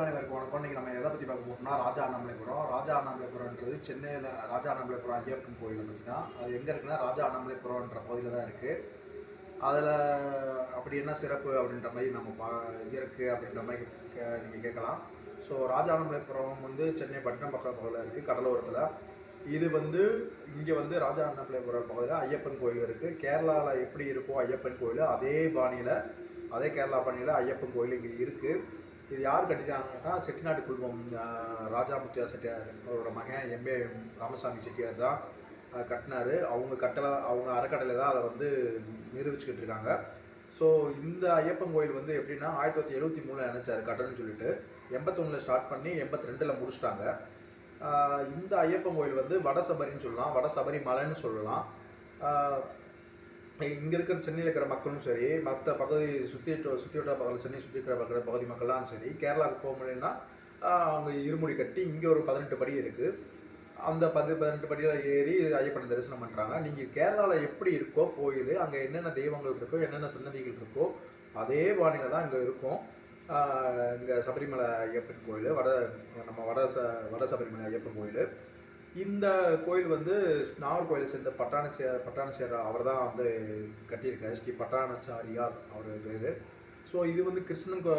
அனைவருக்கும் வணக்கம். இன்னைக்கு நம்ம எதை பற்றி பார்க்க போறோம்னா ராஜா அண்ணாமலைபுரம் ராஜா அண்ணாமலைபுரம்ன்றது சென்னையில் ராஜா அண்ணாமலைபுரம் ஐயப்பன் கோயிலை பற்றி தான். அது எங்கே இருக்குன்னா ராஜா அண்ணாமலைபுரம்ன்ற பகுதியில் தான் இருக்குது அதில் அப்படி என்ன சிறப்பு அப்படின்ற மாதிரி நம்ம பா இருக்குது அப்படின்ற மாதிரி நீங்கள் கேட்கலாம். ஸோ ராஜா அண்ணாமலைபுரம் வந்து சென்னை பட்டினம் பக்கம் பகுதியில் இருக்குது கடலோரத்தில். இது வந்து இங்கே வந்து ராஜா அண்ணாமலைபுரம் பகுதியில் ஐயப்பன் கோயில் இருக்குது கேரளாவில் எப்படி இருக்கோ ஐயப்பன் கோயில் அதே பாணியில் அதே கேரளா பாணியில் ஐயப்பன் கோயில் இங்கே இருக்குது இது யார் கட்டினாங்கன்னா செட்டிநாட்டு குழுமம் ராஜா முத்தியா செட்டியார் அவரோட மகன் எம்ஏ ராமசாமி செட்டியார் தான் கட்டினார். அவங்க கட்டளை அவங்க அறக்கட்டளை தான் அதை வந்து நிரூபிச்சுக்கிட்டு இருக்காங்க. ஸோ இந்த ஐயப்பன் கோயில் வந்து எப்படின்னா ஆயிரத்தி தொள்ளாயிரத்தி எழுபத்தி மூணில் நினச்சார் கட்டணும்னு சொல்லிட்டு. எண்பத்தொன்னில் ஸ்டார்ட் பண்ணி எண்பத்தி ரெண்டில் முடிச்சிட்டாங்க இந்த ஐயப்பன் கோயில் வந்து வடசபரின்னு சொல்லலாம். வடசபரி மலைன்னு சொல்லலாம். இங்கே இருக்கிற சென்னையில் இருக்கிற மக்களும் சரி மற்ற பகுதி சுற்றி சுற்றி வட்டார பகுதி சென்னை சுற்றி இருக்கிற பகுதி பகுதி மக்கள்லாம் சரி கேரளாவுக்கு போக முடியும்னா அவங்க இருமுடி கட்டி இங்கே ஒரு பதினெட்டு படி இருக்குது அந்த பத்து பதினெட்டு படியில் ஏறி ஐயப்பனை தரிசனம் பண்ணுறாங்க நீங்கள் கேரளாவில் எப்படி இருக்கோ கோயில் அங்கே என்னென்ன தெய்வங்கள் இருக்கோ என்னென்ன சன்னதிகள் இருக்கோ அதே பாணியில் தான் இங்கே இருக்கும். இங்கே சபரிமலை ஐயப்பன் கோயில் வட நம்ம வட ச வட சபரிமலை ஐயப்பன் கோயில். இந்த கோயில் வந்து நாகர்கோயிலை சேர்ந்த பட்டாணச்சே பட்டாணச்சேர அவர் தான் வந்து கட்டியிருக்காரு. ஸ்ரீ பட்டாணச்சாரியார் அவர் பேர். ஸோ இது வந்து கிருஷ்ணன் கோ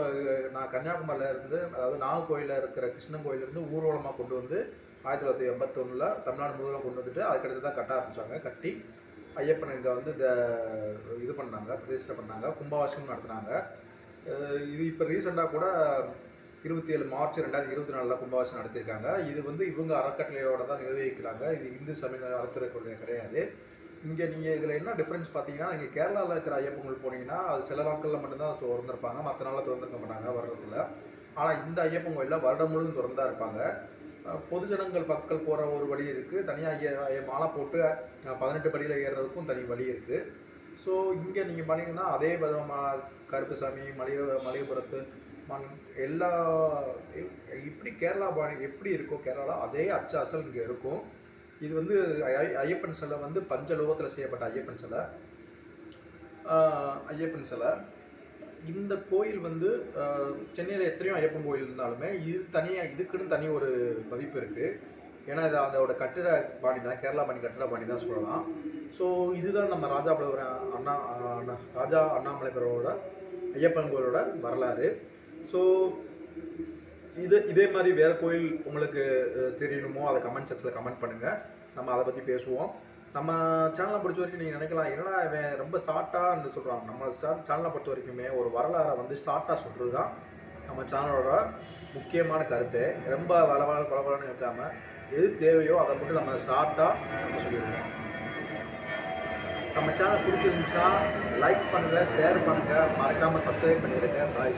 நான் கன்னியாகுமரியில் இருந்து அதாவது நாகர்கோயிலில் இருக்கிற கிருஷ்ணன் கோயிலிருந்து ஊர்வலமாக கொண்டு வந்து ஆயிரத்தி தொள்ளாயிரத்தி எண்பத்தொன்னில் தமிழ்நாடு முழுவதும் கொண்டு வந்துட்டு அதுக்கடுத்து தான் கட்ட ஆரம்பித்தாங்க கட்டி ஐயப்பன் இங்கே வந்து இந்த இது பண்ணாங்க பிரதிஷ்டை பண்ணாங்க கும்பாவாசம் நடத்துனாங்க. இது இப்போ ரீசெண்டாக கூட இருபத்தி ஏழு மார்ச் ரெண்டாயிரத்தி இருபத்தி நாலில் கும்பாவாசம் நடத்தியிருக்காங்க. இது வந்து இவங்க அறக்கட்டளையோட தான் நிர்வகிக்கிறாங்க இது இந்து சமய அறத்துறை கொள்கை கிடையாது. இங்கே நீங்கள் இதில் என்ன டிஃப்ரென்ஸ் பார்த்தீங்கன்னா நீங்கள் கேரளாவில் இருக்கிற ஐயப்பங்கள் போனீங்கன்னா அது சில நாட்களில் மட்டும்தான் திறந்திருப்பாங்க. மற்ற நாளில் திறந்திருக்க மாட்டாங்க வருடத்தில் ஆனால் இந்த ஐயப்பன் கோயிலில் வருடம் முழுவதும் திறந்தா இருப்பாங்க. பொதுஜனங்கள் மக்கள் போகிற ஒரு வழி இருக்குது தனியாக மாலை போட்டு பதினெட்டு படியில் ஏறுறதுக்கும் தனி வழி இருக்குது ஸோ இங்கே நீங்கள் பண்ணீங்கன்னா அதே விதமாக கருப்புசாமி மலைய மலையபுரத்து மண் எல்லா இப்படி கேரளா பாணி எப்படி இருக்கோ கேரளா அதே அச்சு அசல் இங்கே இருக்கும். இது வந்து ஐயப்பன் சிலை வந்து பஞ்சலோகத்தில் செய்யப்பட்ட ஐயப்பன் சிலை. ஐயப்பன் சிலை. இந்த கோயில் வந்து சென்னையில் எத்தனையோ ஐயப்பன் கோயில் இருந்தாலுமே இது தனியாக இதுக்குன்னு தனி ஒரு மதிப்பு இருக்குது ஏன்னா இது அதோட கட்டிட பாணி தான் கேரளா பாணி கட்டிட பாணி தான் சொல்லலாம். ஸோ இதுதான் நம்ம ராஜாபுரம் அண்ணா அண்ணா ராஜா அண்ணாமலைபுரோட ஐயப்பன் கோயிலோட வரலாறு. ஸோ இது இதே மாதிரி வேறு கோயில் உங்களுக்கு தெரியணுமோ அதை கமெண்ட் செக்ஷனில் கமெண்ட் பண்ணுங்கள் நம்ம அதை பற்றி பேசுவோம். நம்ம சேனலை பொறுத்த வரைக்கும் நீங்கள் நினைக்கலாம் என்னடா இவன் ரொம்ப ஷார்ட்டாக சொல்கிறாங்க நம்ம சேனலை பொறுத்த வரைக்குமே ஒரு வரலாறை வந்து ஷார்ட்டாக சொல்கிறது தான் நம்ம சேனலோட முக்கியமான கருத்து. ரொம்ப வளவள பளபளன்னு இருக்காமல் எது தேவையோ அதை மட்டும் நம்ம ஷார்ட்டாக நம்ம சொல்லிடுவோம். நம்ம சேனல் பிடிச்சிருந்துச்சுன்னா லைக் பண்ணுங்கள் ஷேர் பண்ணுங்கள் மறக்காமல் சப்ஸ்கிரைப் பண்ணிடுங்க. பாய்